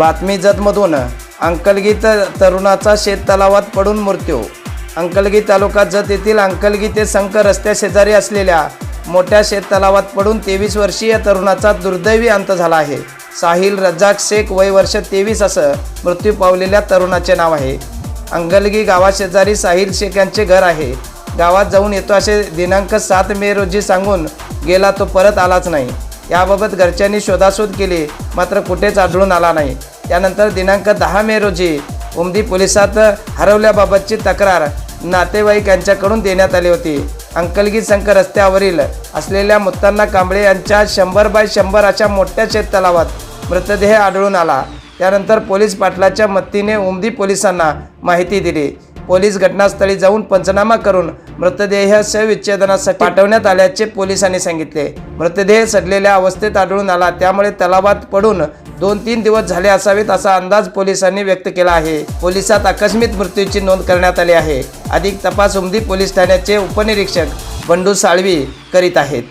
बातमी जतमधून अंकलगी त- तरुणाचा शेततलावात पडून मृत्यू. अंकलगी तालुका जत येथील अंकलगी ते संक रस्त्या शेजारी असलेल्या मोठ्या शेततलावात पडून तेवीस वर्षीय तरुणाचा दुर्दैवी अंत झाला आहे. साहिल रज्जाक शेख वय वर्ष तेवीस असं मृत्यू पावलेल्या तरुणाचे नाव आहे. अंगलगी गावाशेजारी साहिल शेख यांचे घर आहे. गावात जाऊन येतो असे दिनांक सात मे रोजी सांगून गेला तो परत आलाच नाही. याबाबत घरच्यांनी शोधाशोध केली मात्र कुठेच आढळून आला नाही. त्यानंतर दिनांक दहा मे रोजी उमदी पोलिसात हरवल्याबाबतची तक्रार नातेवाईक यांच्याकडून देण्यात आली होती. अंकलगी संक रस्त्यावरील असलेल्या मुत्तांना कांबळे यांच्या शंभर बाय शंभर अशा मोठ्या शेततलावात मृतदेह आढळून आला. त्यानंतर पोलीस पाटलाच्या मदतीने उमदी पोलिसांना माहिती दिली. पोलीस घटनास्थळी जाऊन पंचनामा करून मृतदेह शवविच्छेदनासाठी पाठवण्यात आल्याचे पोलिसांनी सांगितले. मृतदेह सडलेल्या अवस्थेत आढळून आला. त्यामुळे तलावात पडून दोन तीन दिवस झाले असावेत असा अंदाज पोलिसांनी व्यक्त केला आहे. पोलिसात आकस्मिक मृत्यूची नोंद करण्यात आली आहे. अधिक तपास उमदी पोलीस ठाण्याचे उपनिरीक्षक बंडू साळवी करीत आहेत.